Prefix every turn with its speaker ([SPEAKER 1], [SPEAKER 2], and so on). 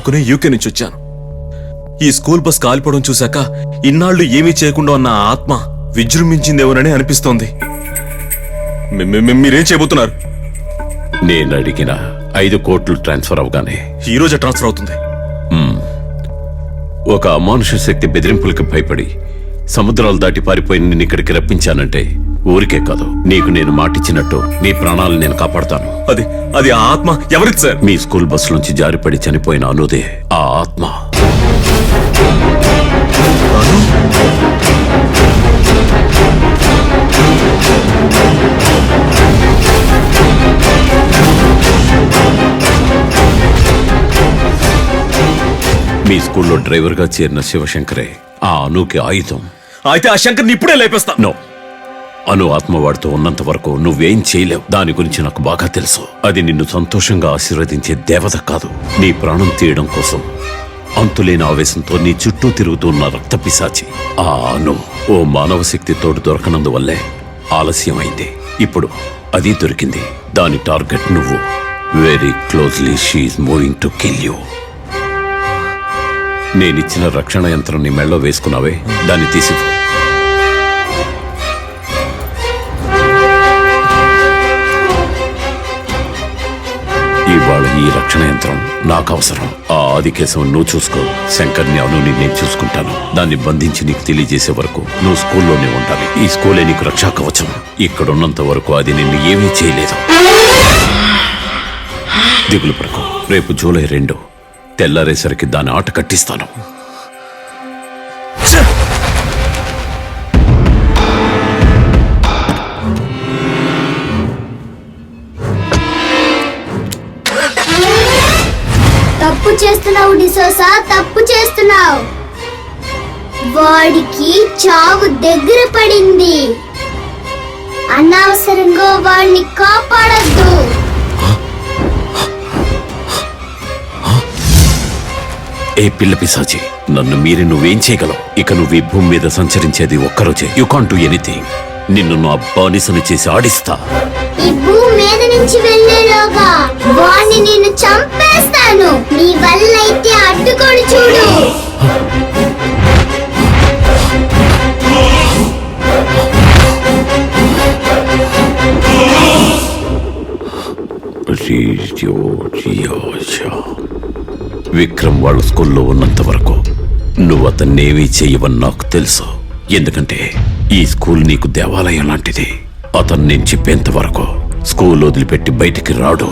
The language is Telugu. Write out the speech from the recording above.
[SPEAKER 1] నమ్ముకుని యూకే నుంచి వచ్చాను. ఈ స్కూల్ బస్ కాలిపోవడం చూశాక ఇన్నాళ్ళు ఏమీ చేయకుండా ఉన్న ఆత్మ విజృంభించిందేమోనని అనిపిస్తోంది. మీరేం చేయబోతున్నారు?
[SPEAKER 2] నేను అడిగిన ఐదు కోట్లు ట్రాన్స్ఫర్ అవగానే.
[SPEAKER 1] ఈ రోజే ట్రాన్స్ఫర్ అవుతుంది.
[SPEAKER 2] ఒక అమానుష శక్తి బెదిరింపులకు భయపడి సముద్రాలు దాటి పారిపోయి నిన్ను ఇక్కడికి రప్పించానంటే ఊరికే కాదు. నీకు నేను మాటిచ్చినట్టు నీ ప్రాణాలు నేను కాపాడతాను.
[SPEAKER 1] అది అది ఆ ఆత్మ? ఎవరిది సార్?
[SPEAKER 2] మీ స్కూల్ బస్సు నుంచి జారిపడి చనిపోయిన అనుదే ఆ ఆత్మ. మీ స్కూల్లో డ్రైవర్గా చేరిన శివశంకరే ఆ అనుకి ఆయుధం.
[SPEAKER 1] అయితే ఆ శంకర్ని ఇప్పుడే లేపేస్తాను
[SPEAKER 2] నో. అను ఆత్మవాడితో ఉన్నంత వరకు నువ్వేం చేయలేవు. దాని గురించి నాకు బాగా తెలుసు. అది నిన్ను సంతోషంగా ఆశీర్వదించే దేవత కాదు. నీ ప్రాణం తీయడం కోసం అంతులేని ఆవేశంతో నీ చుట్టూ తిరుగుతున్న రక్త పిశాచి. ఆ అను ఓ మానవ శక్తి తోడు దొరకనందువల్లే ఆలస్యమైంది. ఇప్పుడు అది దొరికింది. దాని టార్గెట్ నువ్వు. Very closely she's moving to kill you నేనిచ్చిన రక్షణ యంత్రం నీ మెళ్ళో వేసుకున్నావే దాన్ని తీసి ఇవాళ ఈ రక్షణ యంత్రం నాకు అవసరం ఆ ఆదికేశం నువ్వు చూసుకో. శంకర్ని అనుని నేను చూసుకుంటాను. దాన్ని బంధించి నీకు తెలియజేసే వరకు నువ్వు స్కూల్లోనే ఉండాలి. ఈ స్కూలే నీకు రక్షా కవచం. ఇక్కడున్నంత వరకు అది నిన్ను ఏమీ చేయలేదు. దిగులు పడకు. రేపు జూలై రెండు. తెల్లారేసరికి దాని ఆట కట్టిస్తాను.
[SPEAKER 3] తప్పు చేస్తున్నావు డిసోసా తప్పు చేస్తున్నావు. వాడికి చావు దగ్గర పడింది. అనవసరంగా వాడిని కాపాడద్దు.
[SPEAKER 2] ఏ పిల్ల పిశాచి? నన్ను మీరి నువ్వేం చేయగలవు? ఇక నువ్వు ఈ భూమి మీద సంచరించేది ఒక్కరోజే. యు కాంట్ డూ ఎనీథింగ్ నిన్ను నా బానిసను చేసి ఆడిస్తా.
[SPEAKER 3] ఈ భూమి మీద నుంచి వెళ్ళేలోగా వాడిని నేను చంపేస్తాను. నీ వల్ల అయితే అడ్డుకొని చూడు.
[SPEAKER 2] రియాజా. విక్రమ్ వాళ్ళ స్కూల్లో ఉన్నంత వరకు నువ్వు అతన్నేమీ చేయవని నాకు తెలుసు. ఎందుకంటే ఈ స్కూల్ నీకు దేవాలయం లాంటిది. అతను నేను చెప్పేంత వరకు స్కూల్ వదిలిపెట్టి బయటికి రాడు.